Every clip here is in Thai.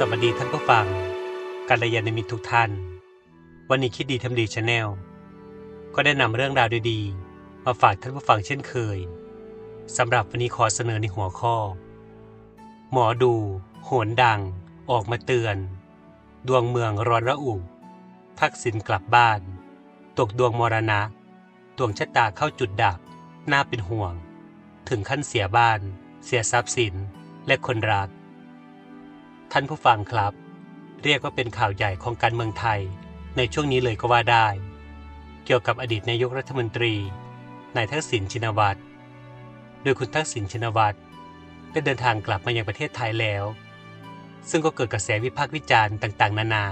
สวัสดีท่านผู้ฟังกัลยาณมิตรทุกท่าน วันนี้คิดดีทำดีชาแนลก็ได้นำเรื่องราวดีๆ มาฝากท่านผู้ฟังเช่นเคยสำหรับวันนี้ขอเสนอในหัวข้อ หมอดู โหนดัง ออกมาเตือน ดวงเมืองร้อนระอุ ทักษิณกลับบ้าน ตกดวงมรณะ ดวงชะตาเข้าจุดดับ น่าเป็นห่วง ถึงขั้นเสียบ้าน เสียทรัพย์สินและคนรัก ท่านผู้ฟังครับ เรียกว่าเป็นข่าวใหญ่ของการเมืองไทย ในช่วงนี้เลยก็ว่าได้ เกี่ยวกับอดีตนายกรัฐมนตรีนายทักษิณชินวัตรโดยคุณทักษิณชินวัตรได้เดินทางกลับมายังประเทศไทยแล้ว ซึ่งก็เกิดกระแสวิพากษ์วิจารณ์ต่างๆ นานา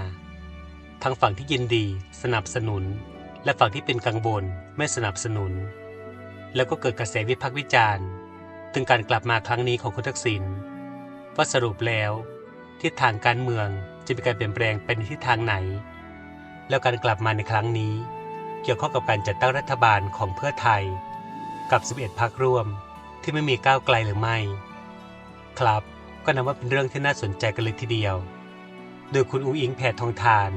ทั้งฝั่งที่ยินดี สนับสนุน และฝั่งที่เป็นกังวลไม่สนับสนุน แล้วก็เกิดกระแสวิพากษ์วิจารณ์ ถึงการกลับมาครั้งนี้ของคุณทักษิณว่าสรุปแล้ว ทิศทางการเมืองจะมีการเปลี่ยนแปลงไปในทิศทางไหน แล้วการกลับมาในครั้งนี้ เกี่ยวข้องกับการจัดตั้งรัฐบาลของเพื่อไทย กับ 11พรรคร่วมที่ไม่มีก้าวไกลหรือไม่ ครับก็นับว่าเป็นเรื่องที่น่าสนใจกันเลยทีเดียว โดยคุณอุ้งอิงแพทองทาน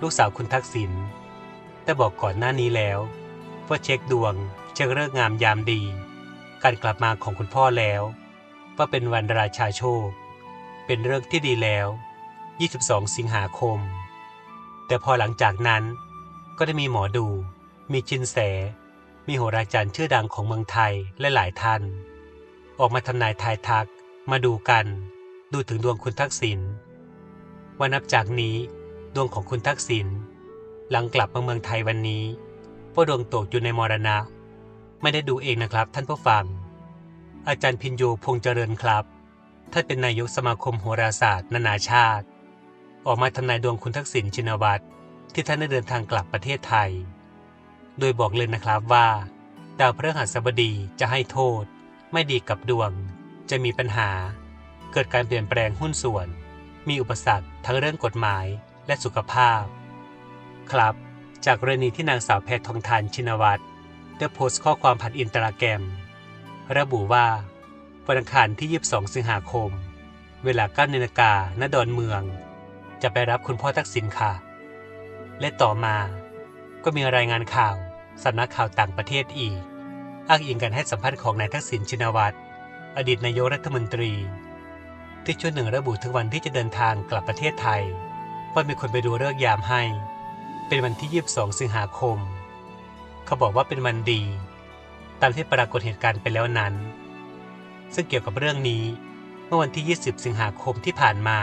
ลูกสาวคุณทักษิณได้บอกก่อนหน้านี้แล้วว่าเช็คดวงเช็คเลิกงามยามดี การกลับมาของคุณพ่อแล้ว ว่าเป็นวันราชาโชค เป็นเรื่องที่ดีแล้ว 22 สิงหาคม แต่พอหลังจากนั้นก็ได้มีหมอดู มีจินแส มีโหราจารย์ชื่อดังของเมืองไทยและหลายท่าน ออกมาทำนายทายทัก มาดูกัน ดูถึงดวงคุณทักษิณว่านับจากนี้ดวงของคุณทักษิณหลังกลับมาเมืองไทยวันนี้พราะดวงตกอยู่ในมรณะ ไม่ได้ดูเองนะครับท่านผู้ฟัง อาจารย์พินโยพงษ์เจริญครับ ท่านเป็นนายกสมาคมโหราศาสตร์นานาชาติ ออกมาทำนายดวงคุณทักษิณชินวัตรที่ท่านได้เดินทางกลับประเทศไทย โดยบอกเลยนะครับว่า ดาวพฤหัสบดีจะให้โทษ ไม่ดีกับดวง จะมีปัญหา เกิดการเปลี่ยนแปลงหุ้นส่วน มีอุปสรรคทั้งเรื่องกฎหมายและสุขภาพ ครับ จากกรณีที่นางสาวแพททองทานชินวัตรได้โพสต์ข้อความผ่านอินสตาแกรม ระบุว่า วันอังคารที่ 22 สิงหาคม เวลา9นาฬิกาณดอนเมือง จะไปรับคุณพ่อทักษิณค่ะ และต่อมาก็มีรายงานข่าวสำนักข่าวต่างประเทศอีก อ้างอิงการให้สัมภาษณ์ของนายทักษิณชินวัตรอดีตนายกรัฐมนตรี ที่ช่วงหนึ่งระบุถึงวันที่จะเดินทางกลับประเทศไทย ว่ามีคนไปดูเลิกยามให้ เป็นวันที่ 22 สิงหาคม เขาบอกว่าเป็นวันดี ตามที่ปรากฏเหตุการณ์ไปแล้วนั้น ซึ่งเกี่ยวกับเรื่องนี้ เมื่อวันที่ 20 สิงหาคมที่ผ่านมา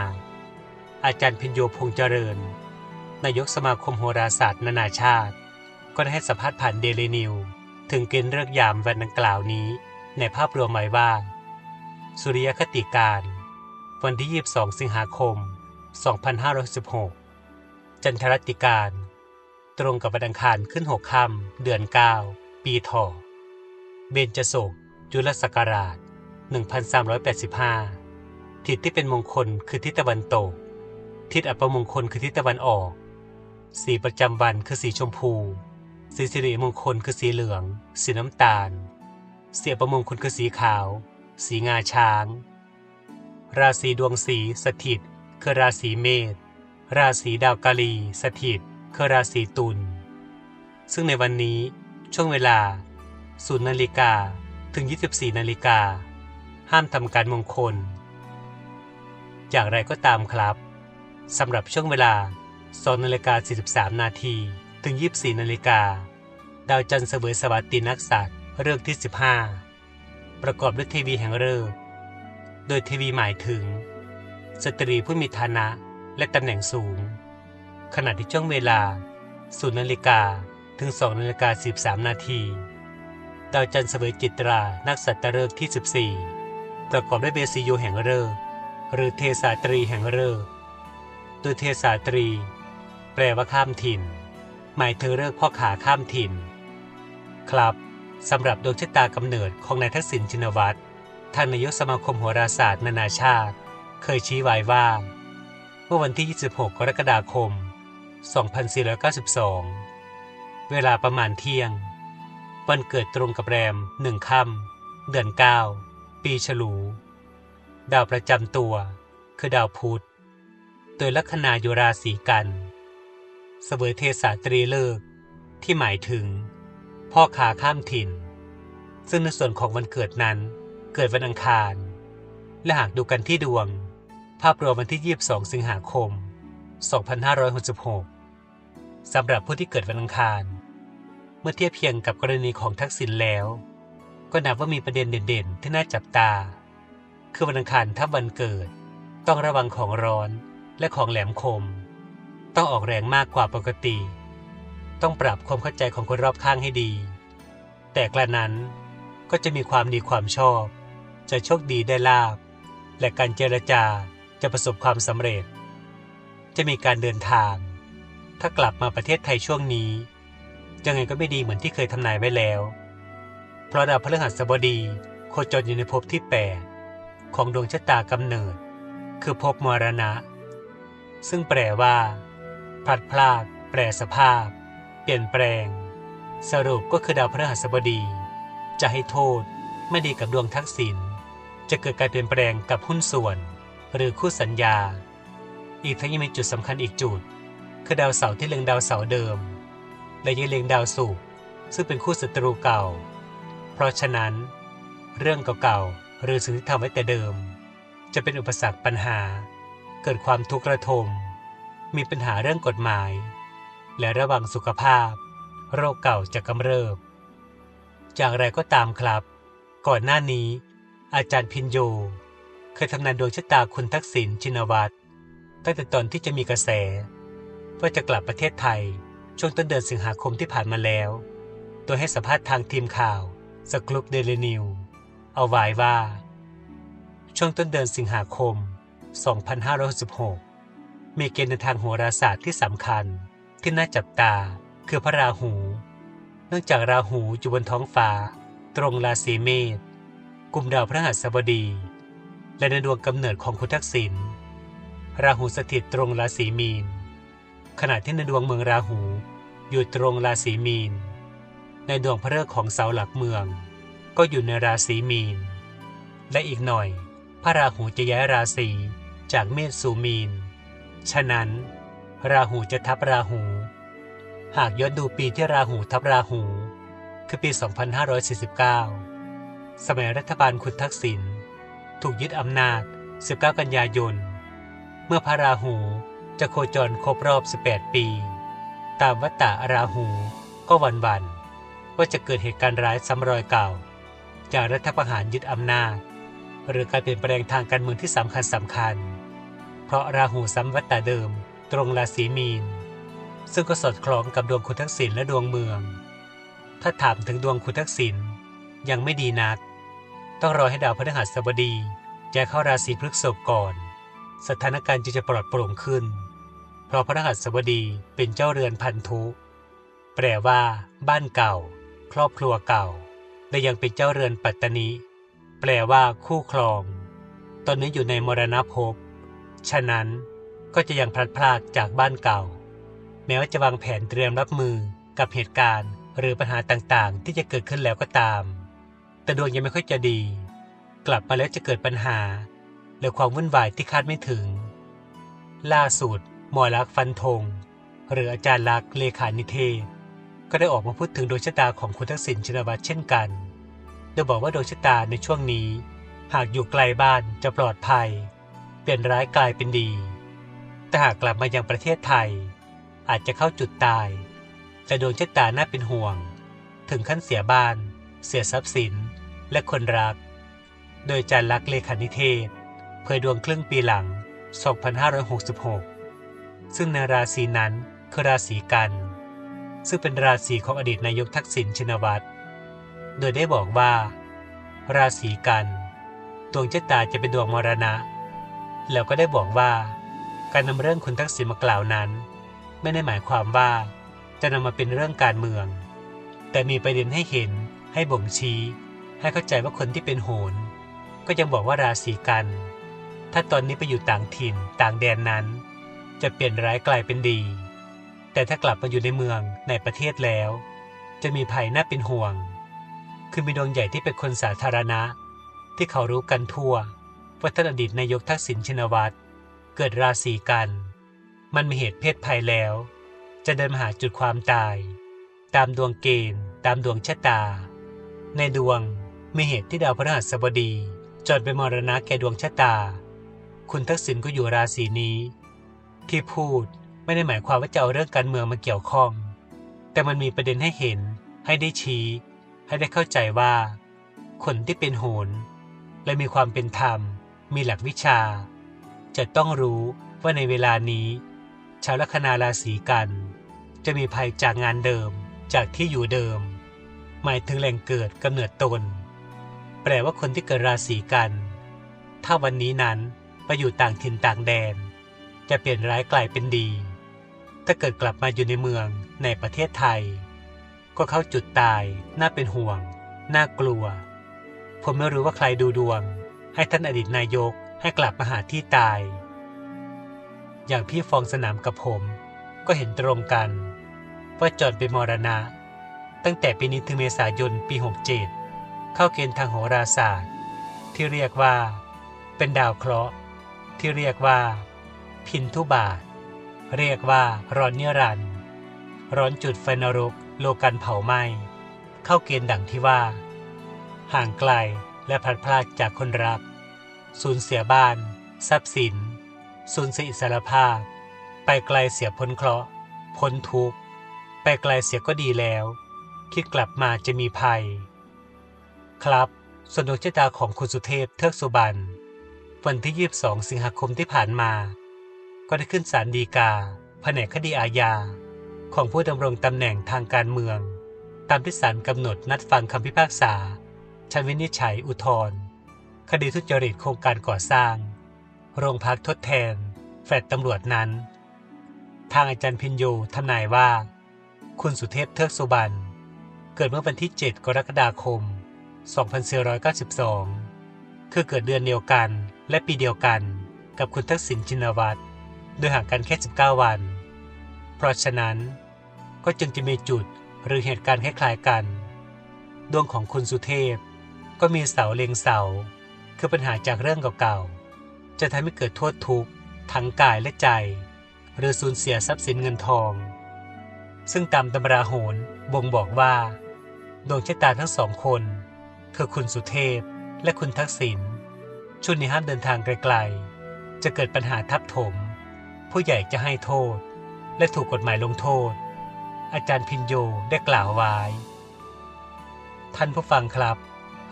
อาจารย์พิญโยพงเจริญ นายกสมาคมโหราศาสตร์นานาชาติ ก็ได้ให้สัมภาษณ์ผ่านเดลินิวถึงเกณฑ์เลิกยามวันดังกล่าวนี้ ในภาพรวมหมายว่า สุริยคติการ วันที่ 22 สิงหาคม 2516 จันทรติการ ตรงกับวันอังคารขึ้น 6 ค่ำเดือน 9 ปีถอเบญจโศกจุลศักราช 1385 ทิศที่เป็นมงคลคือทิศตะวันตก ทิศอัปมงคลคือทิศตะวันออก สีประจำวันคือสีชมพู สีสิริมงคลคือสีเหลือง สีน้ำตาลเสียประมงคลคือสีขาว สีงาช้าง ราศีดวงสีสถิต คือราศีเมษ ราศีดาวกาลี สถิต คือราศีตุล ซึ่งในวันนี้ช่วงเวลา0นาฬิกาถึง 24นาฬิกา ห้ามทำการมงคล อย่างไรก็ตามครับสำหรับช่วงเวลา2นาฬิกา43 นาทีถึง 24 นาฬิกา ดาวจันทร์เสวยสวัสดินักษัตร์เรื่องที่ 15 ประกอบด้วยเทวีแห่งฤกษ์โดยเทวีหมายถึง สตรีผู้มีฐานะและตำแหน่งสูง ขณะที่ช่วงเวลา0นาฬิกาถึง2นาฬิกา13 นาที ดาวจันทร์เสวยจิตรา นักสัตว์ฤกษ์ที่ 14 ประกอบด้วยเบสิโยแห่งฤกษ์หรือเทสาตรีแห่งฤกษ์โดยเทสาตรี แปลว่าข้ามถิ่น หมายถึงเลิกษ์พ่อขาข้ามถิ่น ครับสำหรับดวงชะตากำเนิดของนายทักษิณชินวัตรท่านนายกสมาคมโหราศาสตร์นานาชาติ เคยชี้ไว้ว่า เมื่อวันที่ 26 กรกฎาคม 2492 เวลาประมาณเที่ยง วันเกิดตรงกับแรมหนึ่งค่ำเดือน 9 ปีฉลู ดาวประจำตัว คือดาวพุธโดยลัคนาอยู่ราศีกันเสวยเทศาตรีเลิก ที่หมายถึง พ่อขาข้ามถิ่น ซึ่งในส่วนของวันเกิดนั้น เกิดวันอังคาร และหากดูกันที่ดวง ภาพรวมวันที่ 22 สิงหาคม 2566สำหรับผู้ที่เกิดวันอังคาร เมื่อเทียบเคียงกับกรณีของทักษิณแล้ว ก็นับว่ามีประเด็นเด่นๆ ที่น่าจับตา คือวันอังคารทับวันเกิด ต้องระวังของร้อนและของแหลมคม ต้องออกแรงมากกว่าปกติ ต้องปรับความเข้าใจของคนรอบข้างให้ดี แต่กระนั้นก็จะมีความดีความชอบ จะโชคดีได้ลาบ และการเจรจาจะประสบความสำเร็จ จะมีการเดินทาง ถ้ากลับมาประเทศไทยช่วงนี้ยังไงก็ไม่ดีเหมือนที่เคยทำนายไว้แล้ว เพราะดาวพฤหัสบดีโคจรอยู่ในภพที่ 8 ของดวงชะตากำเนิด คือภพมรณะ ซึ่งแปลว่าพลัดพรากแปรสภาพ เปลี่ยนแปลง สรุปก็คือดาวพฤหัสบดี จะให้โทษไม่ดีกับดวงทักษิณจะเกิดการเปลี่ยนแปลงกับหุ้นส่วน หรือคู่สัญญา อีกทั้งยังมีจุดสำคัญอีกจุด คือดาวเสาร์ที่เล็งดาวเสาร์เดิม และยังเล็งดาวศุกร์ซึ่งเป็นคู่ศัตรูเก่า เพราะฉะนั้น เรื่องเก่าๆหรือสิ่งที่ทำไว้แต่เดิม จะเป็นอุปสรรคปัญหา เกิดความทุกข์ระทม มีปัญหาเรื่องกฎหมาย และระวังสุขภาพ โรคเก่าจะกำเริบอย่างไรก็ตามครับ ก่อนหน้านี้ อาจารย์พินโย เคยทำนายดวงชะตาคุณทักษิณชินวัตรตั้งแต่ตอนที่จะมีกระแสว่าจะกลับประเทศไทยช่วงต้นเดือนสิงหาคมที่ผ่านมาแล้ว โดยให้สัมภาษณ์ทางทีมข่าว สกรุปเดลนิว เอาไว้ว่า ช่วงต้นเดือนสิงหาคม 2566 มีเกณฑ์ในทางโหราศาสตร์ที่สำคัญที่น่าจับตาคือพระราหู เนื่องจากราหูอยู่บนท้องฟ้า ตรงราศีเมษกลุ่มดาวพระหัสบดี และในดวงกำเนิดของคุณทักษิณราหูสถิตตรงราศีมีน ขณะที่ในดวงเมืองราหูอยู่ตรงราศีมีน ในดวงพระฤกษ์ของเสาหลักเมือง ก็อยู่ในราศีมีน และอีกหน่อย พระราหูจะย้ายราศีจากเมษสู่มีน ฉะนั้น ราหูจะทับราหู หากย้อนดูปีที่ราหูทับราหู คือปี 2549 สมัยรัฐบาลคุณทักษิณถูกยึดอำนาจ 19 กันยายน เมื่อพระราหูจะโคจรครบรอบ 18 ปี ตามวัตตะราหูก็วันวัน ว่าจะเกิดเหตุการณ์ร้ายซ้ำรอยเก่า จากรัฐประหารยึดอำนาจ หรือการเปลี่ยนแปลงทางการเมืองที่สำคัญสำคัญ เพราะราหูซ้ำวัตตะเดิม ตรงราศีมีน ซึ่งก็สอดคล้องกับดวงคุณทักษิณและดวงเมือง ถ้าถามถึงดวงคุณทักษิณยังไม่ดีนัก ต้องรอให้ดาวพฤหัสบดีย้ายเข้าราศีพฤษภก่อน สถานการณ์จึงจะปลอดโปร่งขึ้น เพราะพระฤหัสบดีเป็นเจ้าเรือนพันธุ แปลว่า บ้านเก่า ครอบครัวเก่า และยังเป็นเจ้าเรือนปัตตนีแปลว่าคู่ครอง ตอนนี้อยู่ในมรณภพ ฉะนั้นก็จะยังพลัดพรากจากบ้านเก่า แม้ว่าจะวางแผนเตรียมรับมือกับเหตุการณ์ หรือปัญหาต่างๆ ที่จะเกิดขึ้นแล้วก็ตาม แต่ดวงยังไม่ค่อยจะดี กลับมาแล้วจะเกิดปัญหาหรือความวุ่นวายที่คาดไม่ถึง ล่าสุดหมอลักษ์ฟันธงหรืออาจารย์ลักษ์เลขานิเทศ ก็ได้ออกมาพูดถึงดวงชะตาของคุณทักษิณชินวัตรเช่นกัน โดยบอกว่าดวงชะตาในช่วงนี้ หากอยู่ไกลบ้านจะปลอดภัย เปลี่ยนร้ายกลายเป็นดี แต่หากกลับมายังประเทศไทย อาจจะเข้าจุดตาย แต่ดวงชะตาน่าเป็นห่วง ถึงขั้นเสียบ้าน เสียทรัพย์สิน และคนรัก โดยจารลักษ์เลขานิเทศ เผยดวงครึ่งปีหลัง 2566 ซึ่งในราศีนั้นคือราศีกัน ซึ่งเป็นราศีของอดีตนายกทักษิณชินวัตร โดยได้บอกว่า ราศีกันดวงชะตาจะเป็นดวงมรณะ แล้วก็ได้บอกว่า การนำเรื่องคุณทักษิณมากล่าวนั้น ไม่ได้หมายความว่า จะนำมาเป็นเรื่องการเมือง แต่มีประเด็นให้เห็นให้บ่งชี้ ให้เข้าใจว่าคนที่เป็นโหรก็ยังบอกว่าราศีกัน ถ้าตอนนี้ไปอยู่ต่างถิ่นต่างแดนนั้น จะเปลี่ยนร้ายกลายเป็นดี แต่ถ้ากลับมาอยู่ในเมืองในประเทศแล้ว จะมีภัยน่าเป็นห่วง คือมีดวงใหญ่ที่เป็นคนสาธารณะ ที่เขารู้กันทั่วว่าท่านอดีตนายกทักษิณชินวัตรเกิดราศีกัน มันมีเหตุเพศภัยแล้ว จะเดินมาหาจุดความตาย ตามดวงเกณฑ์ ตามดวงชะตา ในดวงมีเหตุที่ดาวพฤหัสบดีจอดเป็นมรณะแก่ดวงชะตา คุณทักษิณก็อยู่ราศีนี้ ที่พูด ไม่ได้หมายความว่าจะเอาเรื่องการเมืองมาเกี่ยวข้อง แต่มันมีประเด็นให้เห็น ให้ได้ชี้ ให้ได้เข้าใจว่า คนที่เป็นโหรและมีความเป็นธรรม มีหลักวิชา จะต้องรู้ว่าในเวลานี้ ชาวลัคนาราศีกัน จะมีภัยจากงานเดิมจากที่อยู่เดิม หมายถึงแหล่งเกิดกำเนิดตน แปลว่าคนที่เกิดราศีกัน ถ้าวันนี้นั้นไปอยู่ต่างถิ่นต่างแดน จะเปลี่ยนร้ายกลายเป็นดี ถ้าเกิดกลับมาอยู่ในเมืองในประเทศไทย ก็เข้าจุดตายน่าเป็นห่วง น่ากลัว ผมไม่รู้ว่าใครดูดวง ให้ท่านอดีตนายกให้กลับมาหาที่ตาย อย่างพี่ฟองสนามกับผม ก็เห็นตรงกัน ว่าจอดเป็นมรณะ ตั้งแต่ปีนี้ถึงเมษายนปี 67 เข้าเกณฑ์ทางโหราศาสตร์ ที่เรียกว่า เป็นดาวเคราะห์ ที่เรียกว่า พินทุบาท เรียกว่าร้อนเนิรัน ร้อนจุดไฟนรก โลกันเผาไหม้ เข้าเกณฑ์ดังที่ว่า ห่างไกลและพลัดพรากจากคนรัก สูญเสียบ้าน ทรัพย์สิน สูญเสียอิสรภาพ ไปไกลเสียพ้นเคราะห์ พ้นทุกข์ ไปไกลเสียก็ดีแล้ว คิดกลับมาจะมีภัย ครับสนดวงชะตาของคุณสุเทพเทือกสุบรรณวันที่ 22 สิงหาคมที่ผ่านมา ก็ได้ขึ้นศาลฎีกา แผนกคดีอาญา ของผู้ดำรงตำแหน่งทางการเมือง ตามที่ศาลกำหนดนัดฟังคำพิพากษา ชั้นวินิจฉัยอุทธรคดีทุจริตโครงการก่อสร้าง โรงพักทดแทน แฟลตตำรวจนั้น ทางอาจารย์พินโยทำนายว่า คุณสุเทพเทือกสุบรรณเกิดเมื่อวันที่ 7 กรกฎาคม 2492 คือเกิดเดือนเดียวกันและปีเดียวกันกับคุณทักษิณชินวัตร โดยห่างกันแค่ 19 วัน เพราะฉะนั้นก็จึงจะมีจุดหรือเหตุการณ์คล้ายๆกัน ดวงของคุณสุเทพก็มีเสาเล็งเสา คือปัญหาจากเรื่องเก่าๆ จะทำให้เกิดโทษทุกข์ทั้งกายและใจ หรือสูญเสียทรัพย์สินเงินทอง ซึ่งตามตำราโหรบ่งบอกว่า ดวงชะตาทั้งสองคน คือคุณสุเทพและคุณทักษิณช่วงนี้ห้ามเดินทางไกลๆ จะเกิดปัญหาทับถม ผู้ใหญ่จะให้โทษ และถูกกฎหมายลงโทษ อาจารย์พินโยได้กล่าวไว้ท่านผู้ฟังครับ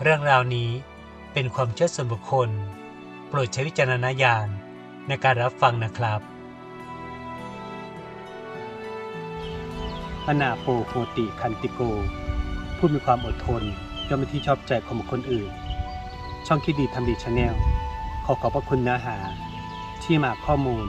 เรื่องราวนี้เป็นความเชื่อส่วนบุคคล โปรดใช้วิจารณญาณในการรับฟังนะครับอนาโปโหติคันติโก ผู้มีความอดทนย่อมเป็นที่ชอบใจของบุคคลอื่น ช่องคิดดีทำดีชาแนลขอขอบพระคุณเนื้อหา ที่มาข้อมูล